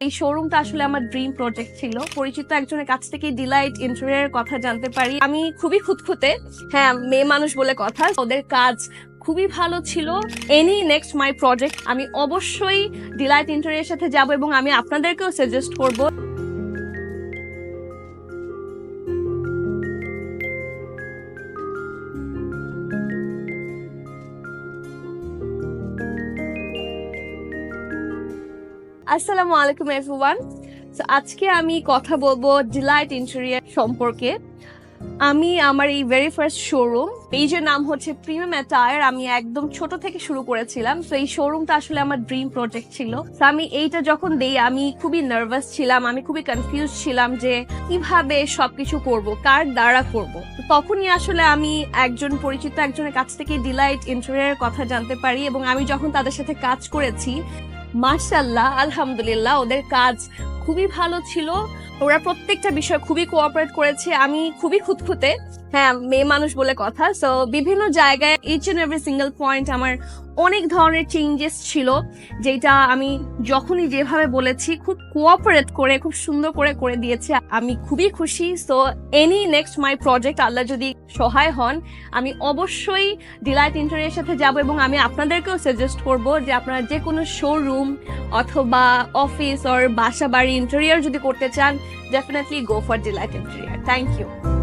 এই শোরুমটা আসলে আমার ড্রিম প্রজেক্ট ছিল। পরিচিত একজনের কাছ থেকে ডিলাইট ইন্টেরিয়ার কথা জানতে পারি। আমি খুবই খুঁতখুতে হ্যাঁ মেয়ে মানুষ বলে কথা, ওদের কাজ খুবই ভালো ছিল। এনি নেক্সট মাই প্রজেক্ট আমি অবশ্যই ডিলাইট ইন্টারিয়ার সাথে যাব এবং আমি আপনাদেরকেও সাজেস্ট করব। আসসালামু আলাইকুম এভরিওয়ান তো আজকে আমি কথা বলব ডিলাইট ইন্টেরিয়ার সম্পর্কে। আমি আমার এই ভেরি ফার্স্ট শোরুম এই যে নাম হচ্ছে প্রিমিয়াম অ্যাটায়ার আমি একদম ছোট থেকে শুরু করেছিলাম। তো এই শোরুমটা আসলে আমার ড্রিম প্রজেক্ট ছিল। তো আমি এইটা যখন দেই, আমি খুবই নার্ভাস ছিলাম, আমি খুবই কনফিউজ ছিলাম যে কীভাবে সবকিছু করব, কার দ্বারা করব। তখনই আসলে আমি একজন পরিচিত একজনের কাছ থেকে ডিলাইট ইন্টেরিয়ারের কথা জানতে পারি এবং আমি যখন তাদের সাথে কাজ করেছি মার্শাল্লাহ আলহামদুলিল্লাহ ওদের কাজ খুবই ভালো ছিল। ওরা প্রত্যেকটা বিষয় খুবই কোঅপারেট করেছে। আমি খুবই খুঁতখুঁতে হ্যাঁ মেয়ে মানুষ বলে কথা। সো বিভিন্ন জায়গায় each and every single point আমার অনেক ধরনের চেঞ্জেস ছিল, যেটা আমি যখনই যেভাবে বলেছি, খুব কোঅপারেট করে, খুব সুন্দর করে করে দিয়েছে। আমি খুবই খুশি। So any next my project আল্লাহ যদি সহায় হন, আমি অবশ্যই ডিলাইট ইন্টারিয়ার সাথে যাব এবং আমি আপনাদেরকেও সাজেস্ট করব যে আপনারা যে কোনো শোরুম অথবা অফিস অর বাসা বাড়ি ইন্টেরিয়ার যদি করতে চান definitely go for Delight Interior. Thank you.